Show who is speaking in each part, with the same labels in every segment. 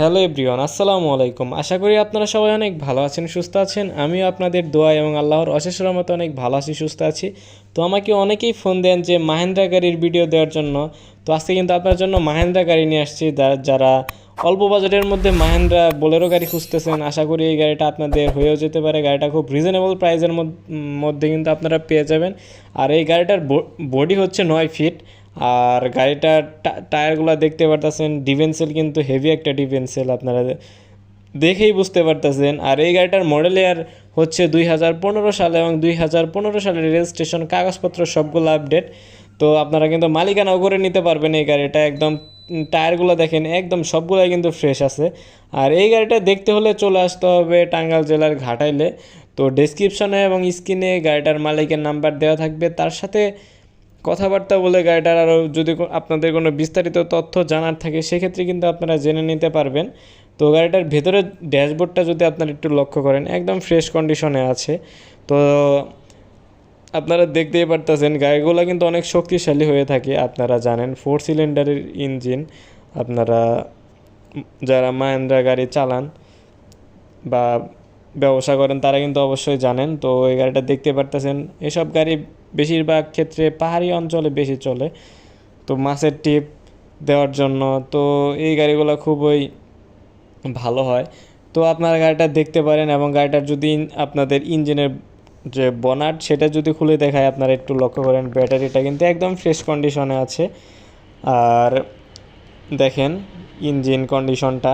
Speaker 1: Hello everyone, আসসালামু আলাইকুম। আশা করি আপনারা সবাই অনেক ভালো আছেন, সুস্থ আছেন। আমিও আপনাদের দোয়া এবং আল্লাহর অশেষ রহমতে অনেক ভালো আছি, সুস্থ আছি। তো আমাকে অনেকেই ফোন দেন যে মাহেন্দ্রা গাড়ির ভিডিও দেওয়ার জন্য। তো আজকে কিন্তু আপনার জন্য মাহেন্দ্রা গাড়ি নিয়ে আসছি। যারা অল্প বাজেটের মধ্যে মাহেন্দ্রা বোলেরো গাড়ি খুঁজতেছেন, আশা করি এই গাড়িটা আপনাদের হয়েও যেতে পারে। গাড়িটা খুব রিজনেবল প্রাইসের মধ্যে কিন্তু আপনারা পেয়ে যাবেন। আর এই গাড়িটার বডি হচ্ছে নয় ফিট আর গাড়িটার টায়ারগুলো দেখতে পারতেছেন ডিভেন্সেল কিন্তু হেভি একটা ডিভেন্সেল আপনারা দেখেই বুঝতে পারতেছেন। আর এই গাড়িটার মডেল ইয়ার হচ্ছে দুই হাজার পনেরো সালে এবং দুই হাজার পনেরো সালের রেজিস্ট্রেশন কাগজপত্র সবগুলো আপডেট তো আপনারা কিন্তু মালিকানাও করে নিতে পারবেন এই গাড়িটা। একদম টায়ারগুলো দেখেন, একদম সবগুলাই কিন্তু ফ্রেশ আছে। আর এই গাড়িটা দেখতে হলে চলে আসতে হবে টাঙ্গাইল জেলার ঘাটাইলে। তো ডেসক্রিপশনে এবং স্ক্রিনে গাড়িটার মালিকের নাম্বার দেওয়া থাকবে। তার সাথে কথাবার্তা বলে গাড়িটার আরও যদি আপনাদের কোনো বিস্তারিত তথ্য জানার থাকে, সেক্ষেত্রে কিন্তু আপনারা জেনে নিতে পারবেন। তো গাড়িটার ভেতরের ড্যাশবোর্ডটা যদি আপনারা একটু লক্ষ্য করেন, একদম ফ্রেশ কন্ডিশনে আছে। তো আপনারা দেখতেই পারতেছেন, গাড়িগুলো কিন্তু অনেক শক্তিশালী হয়ে থাকে। আপনারা জানেন, ফোর সিলিন্ডারের ইঞ্জিন। আপনারা যারা মাহেন্দ্রা গাড়ি চালান বা ব্যবসা করেন, তারা কিন্তু অবশ্যই জানেন। তো এই গাড়িটা দেখতে পারতেছেন, এসব গাড়ি বেশিরভাগ ক্ষেত্রে পাহাড়ি অঞ্চলে বেশি চলে। তো মাছের টিপ দেওয়ার জন্য, তো এই গাড়িগুলো খুবই ভালো হয়। তো আপনারা গাড়িটা দেখতে পারেন এবং গাড়িটার যদি আপনাদের ইঞ্জিনের যে বনাট, সেটা যদি খুলে দেখায়, আপনারা একটু লক্ষ্য করেন, ব্যাটারিটা কিন্তু একদম ফ্রেশ কন্ডিশনে আছে। আর দেখেন, ইঞ্জিন কন্ডিশনটা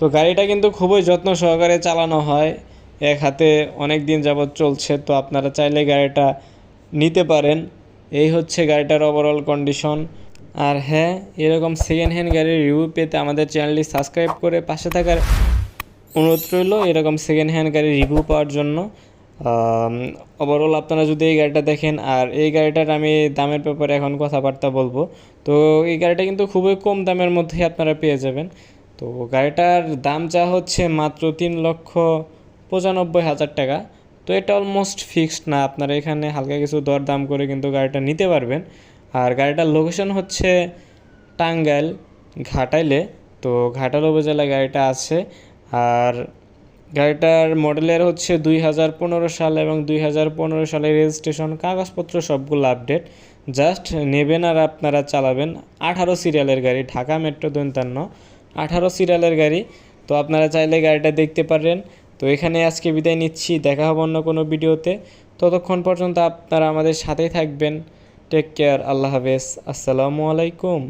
Speaker 1: তো গাড়িটা কিন্তু খুবই যত্ন সহকারে চালানো হয়। এক হাতে অনেক দিন যাবৎ চলছে, তো আপনারা চাইলে গাড়িটা নিতে পারেন। এই হচ্ছে গাড়িটার ওভারঅল কন্ডিশন আর হ্যাঁ এরকম সেকেন্ড হ্যান্ড গাড়ির রিভিউ পেতে আমাদের চ্যানেলটি সাবস্ক্রাইব করে পাশে থাকার অনুরোধ রইল এরকম সেকেন্ড হ্যান্ড গাড়ির রিভিউ পাওয়ার জন্য। ওভারঅল আপনারা যদি এই গাড়িটা দেখেন, আর এই গাড়িটার আমি দামের ব্যাপারে এখন কথাবার্তা বলব। তো এই গাড়িটা কিন্তু খুবই কম দামের মধ্যে আপনারা পেয়ে যাবেন। তো গাড়িটার দাম যা হচ্ছে মাত্র তিন লক্ষ পঁচানব্বই হাজার টাকা। তো এটা অলমোস্ট ফিক্সড না, আপনারা এখানে হালকা কিছু দর দাম করে কিন্তু গাড়িটা নিতে পারবেন। আর গাড়িটার লোকেশন হচ্ছে টাঙ্গাইল ঘাটাইলে, তো ঘাটাল উপজেলায় গাড়িটা আছে। আর গাড়িটার মডেলের হচ্ছে দুই হাজার পনেরো সাল এবং দুই হাজার পনেরো সালের রেজিস্ট্রেশন কাগজপত্র সবগুলো আপডেট জাস্ট নেবেন আর আপনারা চালাবেন। আঠারো সিরিয়ালের গাড়ি, ঢাকা মেট্রো দন্তান্ন। আঠারো সিরিয়ালের গাড়ি। তো আপনারা চাইলে গাড়িটা দেখতে পারেন তো এখানে আজকে বিদায় নিচ্ছি। দেখা হবে অন্য কোনো ভিডিওতে। ততক্ষণ পর্যন্ত আপনারা আমাদের সাথেই থাকবেন। টেক কেয়ার আল্লাহ হাফেজ। আসসালামু আলাইকুম।